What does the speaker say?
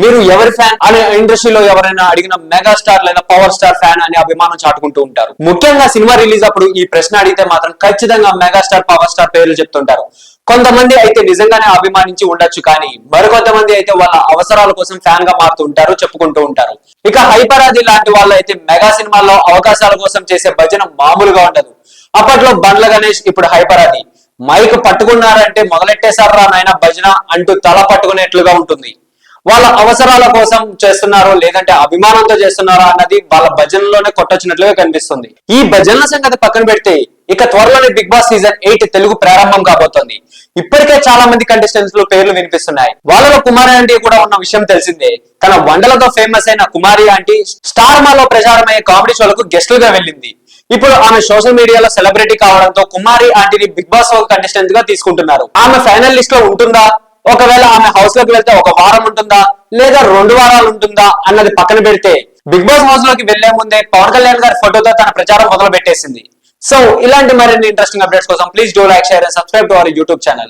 మీరు ఎవరి ఫ్యాన్ అనే ఇండస్ట్రీలో ఎవరైనా అడిగిన మెగాస్టార్ లేదా పవర్ స్టార్ ఫ్యాన్ అనే అభిమానం చాటుకుంటూ ఉంటారు. ముఖ్యంగా సినిమా రిలీజ్ అప్పుడు ఈ ప్రశ్న అడిగితే మాత్రం ఖచ్చితంగా మెగాస్టార్ పవర్ స్టార్ పేర్లు చెప్తుంటారు. కొంతమంది అయితే నిజంగానే అభిమానించి ఉండొచ్చు కానీ మరికొంతమంది అయితే వాళ్ళ అవసరాల కోసం ఫ్యాన్గా మారుతూ ఉంటారు చెప్పుకుంటూ ఉంటారు. ఇక హైపరాది లాంటి వాళ్ళు అయితే మెగా సినిమాల్లో అవకాశాల కోసం చేసే భజన మామూలుగా ఉండదు. అప్పట్లో బండ్ల గణేష్ ఇప్పుడు హైపరాది మైక్ పట్టుకున్నారంటే మొదలెట్టేశారా నాయన భజన అంటూ తల పట్టుకునేట్లుగా ఉంటుంది. వాళ్ళ అవసరాల కోసం చేస్తున్నారో లేదంటే అభిమానంతో చేస్తున్నారా అన్నది వాళ్ళ భజనలోనే కొట్టొచ్చినట్లుగా కనిపిస్తుంది. ఈ భజనల సంగతి పక్కన పెడితే ఇక త్వరలోనే Bigg Boss season eight Telugu ప్రారంభం కాబోతోంది. ఇప్పటికే చాలా మంది కంటెస్టెంట్స్లో పేర్లు వినిపిస్తున్నాయి. వాళ్ళలో కుమారి ఆంటీ కూడా ఉన్న విషయం తెలిసిందే. తన వండలతో ఫేమస్ అయిన కుమారి ఆంటీ స్టార్ మాలో ప్రచారమయ్యే కామెడీ షోలకు గెస్టులుగా వెళ్ళింది. ఇప్పుడు ఆమె సోషల్ మీడియాలో సెలబ్రిటీ కావడంతో కుమారి ఆంటీని బిగ్ బాస్ కంటెస్టెంట్గా తీసుకుంటున్నారు. ఆమె ఫైనల్ లిస్ట్లో ఉంటుందా? ఒకవేళ ఆమె హౌస్లోకి వెళ్తే ఒక వారం ఉంటుందా? లేదా రెండు వారాలు ఉంటుందా? అన్నది పక్కన పెడితే బిగ్ బాస్ హౌస్లోకి వెళ్ళే ముందే పవన్ కళ్యాణ్ గారి ఫోటోతో తన ప్రచారం మొదలు పెట్టేసింది సో ఇలాంటి మరిన్ని ఇంట్రెస్టింగ్ అప్డేట్స్ కోసం please do like share and subscribe to our YouTube channel